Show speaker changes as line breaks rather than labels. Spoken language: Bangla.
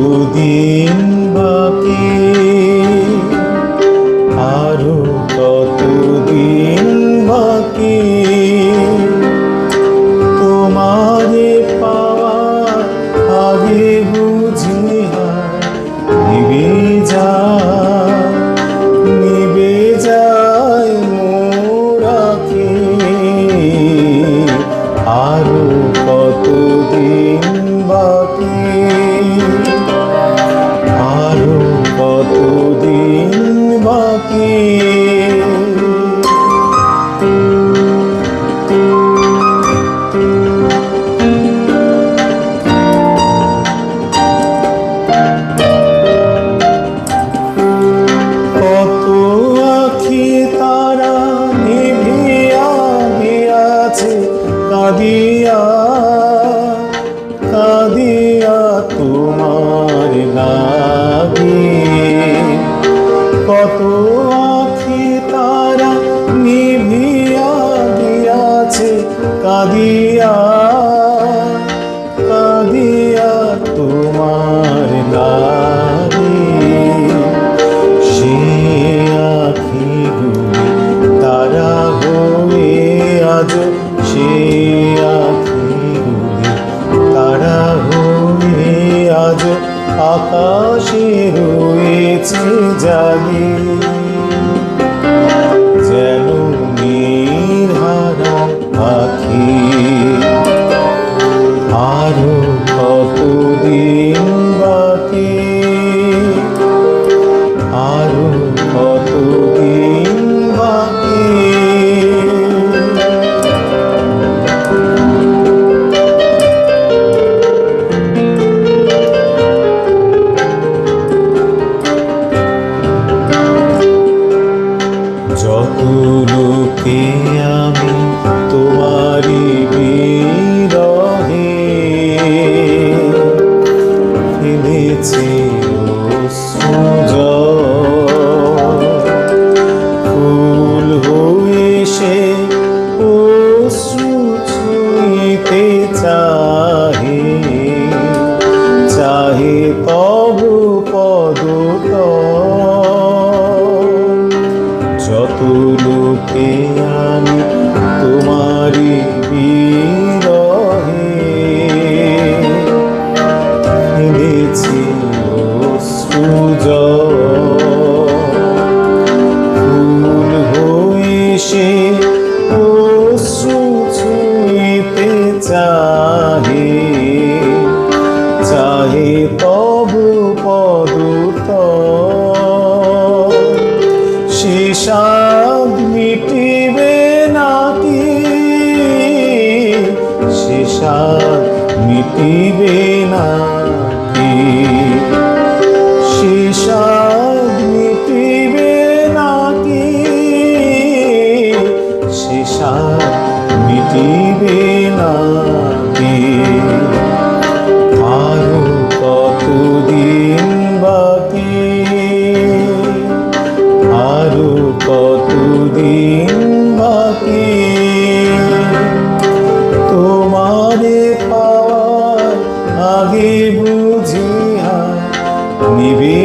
কতদিন বাকি? আরও কতদিন বাকি? তোমার পাওয়া আগে বুঝি নিবে যা, নিবে যায় মোরাকে। আরও কতদিন বাকি? কত তারা নিভিয়া গিয়াছে কাঁদিয়া কাঁদিয়া তোমার লাগি। কত আখি নিভিয়া গিয়াছে কাঁদিয়া আকাশে হয়েছে জাগে যেন নির্হারা পাখি। আরও কতদিন waiting. চাহি চাহি তবু পদুত। শিশাদ মিটিবে নাতি শিশাদ মিটিবে নাতি। মিটিবে নাতি শিশাদ মিটিবে না আরও কতদিন বাকি? আরও কতদিন বাকি? তোমারে পাওয়ার আগে বুঝিয়া নিবে